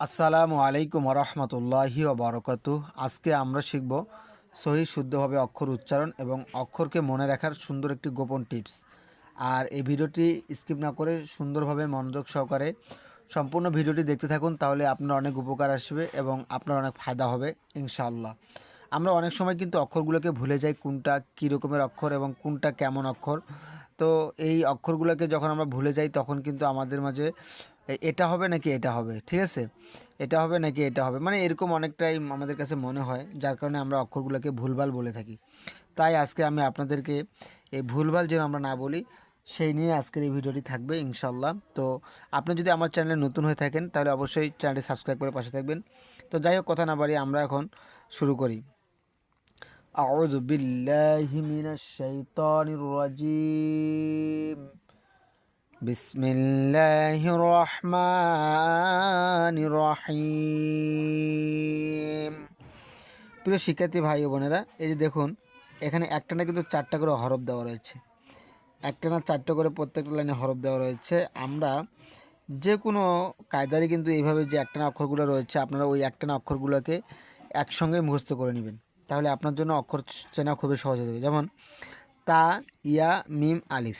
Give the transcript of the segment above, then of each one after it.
আসসালামু আলাইকুম রহমতুল্লাহি বরকত আজকে আমরা শিখব সহি শুদ্ধভাবে অক্ষর উচ্চারণ এবং অক্ষরকে মনে রাখার সুন্দর একটি গোপন টিপস। আর এই ভিডিওটি স্কিপ না করে সুন্দরভাবে মনোযোগ সহকারে সম্পূর্ণ ভিডিওটি দেখতে থাকুন, তাহলে আপনার অনেক উপকার আসবে এবং আপনার অনেক ফায়দা হবে, ইনশাআল্লাহ। আমরা অনেক সময় কিন্তু অক্ষরগুলোকে ভুলে যাই, কোনটা কী রকমের অক্ষর এবং কোনটা কেমন অক্ষর। তো এই অক্ষরগুলোকে যখন আমরা ভুলে যাই, তখন কিন্তু আমাদের মাঝে এটা হবে নাকি এটা হবে ঠিক আছে এটা হবে নাকি এটা হবে মানে এরকম অনেকটাই আমাদের কাছে মনে হয় যার কারণে আমরা অক্ষরগুলোকে ভুলভাল বলে থাকি তাই আজকে আমি আপনাদেরকে এই ভুলভাল যেন আমরা না বলি সেই নিয়ে আজকের এই ভিডিওটি থাকবে ইনশাল্লাহ তো আপনি যদি আমার চ্যানেলে নতুন হয়ে থাকেন তাহলে অবশ্যই চ্যানেলটি সাবস্ক্রাইব করে পাশে থাকবেন তো যাই হোক কথা না বাড়িয়ে আমরা এখন শুরু করি أعوذ بالله من الشيطان الرجيم بسم الله الرحمن الرحيم প্রিয় শিক্ষার্থী ভাই ও বোনেরা এই যে দেখুন এখানে একটা না কিন্তু চারটা করে হরফ দেওয়া রয়েছে একটা না চারটা করে প্রত্যেকটা লাইনে হরফ দেওয়া রয়েছে আমরা যে কোনো কায়দারই কিন্তু এইভাবে যে একটানা অক্ষরগুলো রয়েছে আপনারা ওই একটানা অক্ষরগুলোকে একসঙ্গে মুখস্থ করে নেবেন তাহলে আপনার জন্য অক্ষর চেনা খুবই সহজ হয়ে যাবে যেমন তা ইয়া মিম আলিফ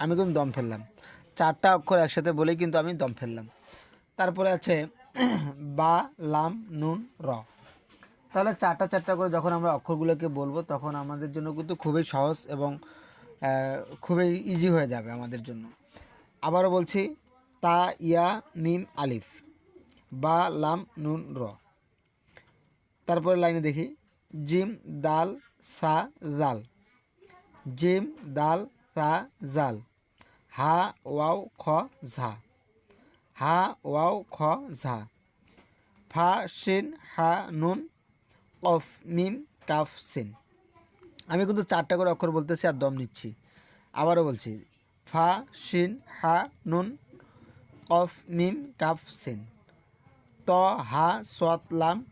আমি কিন্তু দম ফেললাম চারটা অক্ষর একসাথে বলেই কিন্তু আমি দম ফেললাম। তারপরে আছে বা, লাম, নুন, র। তাহলে চারটা চারটা করে যখন আমরা অক্ষরগুলোকে বলব, তখন আমাদের জন্য কিন্তু খুবই সহজ এবং খুবই ইজি হয়ে যাবে আমাদের জন্য। আবারও বলছি, তা, ইয়া, মিম, আলিফ, বা, লাম, নুন, র। তারপরে লাইনে দেখি, জিম, দাল, সা, জাল। জিম, দাল, সা, জাল। হা, ওয়াও, খ, ঝা। হা, ওয়াও, খ, ঝা। ফা, শিন, হা, নুন অফ মিম, কাফ, সিন। আমি কিন্তু চারটা করে অক্ষর বলতেছি আর দম নিচ্ছি। আবারও বলছি। ফা, শিন, হা, নুন অফ মিম, কাফ, সিন। ত, হা সত লাম।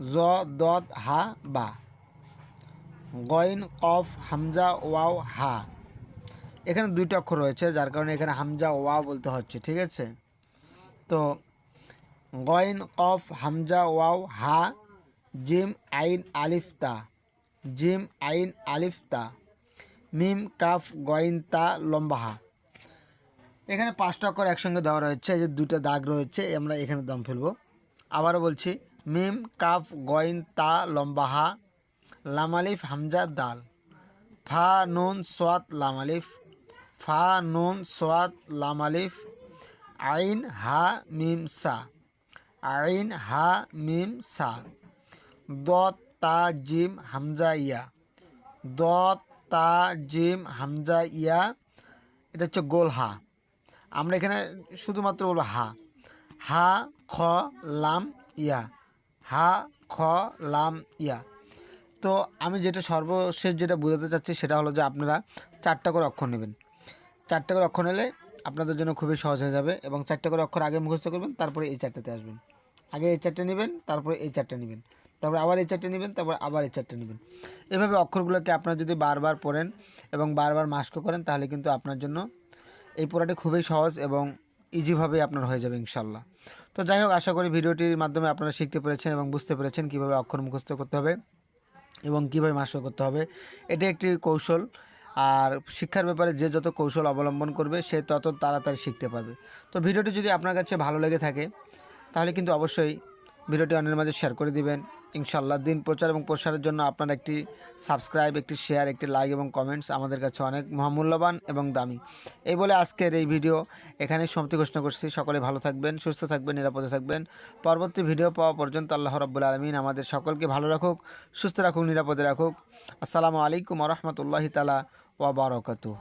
জ, দত, হা, বা। গইন, কফ, হামজা, ওয়াও, হা। এখানে দুইটা অক্ষর রয়েছে, যার কারণে এখানে হামজা ওয়া বলতে হচ্ছে, ঠিক আছে? তো, গইন, কফ, হামজা, ওয়াও, হা, জিম, আইন, আলিফ, তা। জিম, আইন, আলিফ, তা। মিম, কাফ, গইন, তা, লম্বা, হা। এখানে পাঁচটা অক্ষর একসঙ্গে দেওয়া রয়েছে যে দুটো দাগ রয়েছে আমরা এখানে দম ফেলব। আবারও বলছি, মিম, কাফ, গইন, তা, লম্বা, হা লামালিফ হামজা, দাল। ফা, নুন, সোয়াত লামালিফ ফা, নুন সোয়াত লামালিফ আইন, হা, মিম, সা। আইন, হা, মিম, সা। দত তা, জিম, হামজা, ইয়া। দত তা, জিম, হামজা, ইয়া। এটা হচ্ছে গোল হা। আমরা এখানে শুধুমাত্র বলব হা। হা, খ, লাম, ইয়া। হা, খ, লাম, ইয়া। তো আমি যেটা সর্বশেষ যেটা বোঝাতে চাচ্ছি সেটা হলো যে আপনারা চারটা করে অক্ষর নেবেন। চারটা করে অক্ষর নিলে আপনাদের জন্য খুবই সহজ হয়ে যাবে এবং চারটে করে অক্ষর আগে মুখস্থ করবেন, তারপরে এই চারটাতে আসবেন। আগে এই চারটে নেবেন, তারপরে এই চারটে নেবেন। তারপরে আবার এই চারটে নেবেন, তারপর আবার এই চারটে নেবেন। এভাবে অক্ষরগুলোকে আপনারা যদি বারবার পড়েন এবং বারবার মাস্ক করেন, তাহলে কিন্তু আপনার জন্য এই পড়াটি খুবই সহজ এবং ইজিভাবে আপনার হয়ে যাবে ইনশাল্লাহ। তো যাই হোক, আশা করি ভিডিওটির মাধ্যমে আপনারা শিখতে পেরেছেন এবং বুঝতে পেরেছেন কীভাবে অক্ষর মুখস্থ করতে হবে এবং কীভাবে মাস্ক করতে হবে। এটি একটি কৌশল আর শিক্ষার ব্যাপারে যে যত কৌশল অবলম্বন করবে, সে তত তাড়াতাড়ি শিখতে পারবে। তো ভিডিওটি যদি আপনার কাছে ভালো লেগে থাকে, তাহলে কিন্তু অবশ্যই ভিডিওটি অন্যের মাঝে শেয়ার করে দিবেন। ইনশাল্লাহ দিন প্রচার এবং প্রসারের জন্য আপনার একটি সাবস্ক্রাইব একটি শেয়ার একটি লাইক এবং কমেন্টস আমাদের কাছে অনেক মহামূল্যবান এবং দামি। এই বলে আজকের এই ভিডিও এখানে সমাপ্তি ঘোষণা করছি। সকলে ভালো থাকবেন, সুস্থ থাকবেন, নিরাপদে থাকবেন। পরবর্তী ভিডিও পাওয়া পর্যন্ত আল্লাহ রব্বুল আলমিন আমাদের সকলকে ভালো রাখুক, সুস্থ রাখুক, নিরাপদে রাখুক। আসসালামু আলাইকুম রহমতুল্লাহি তালা ওয়া বারকাতুহ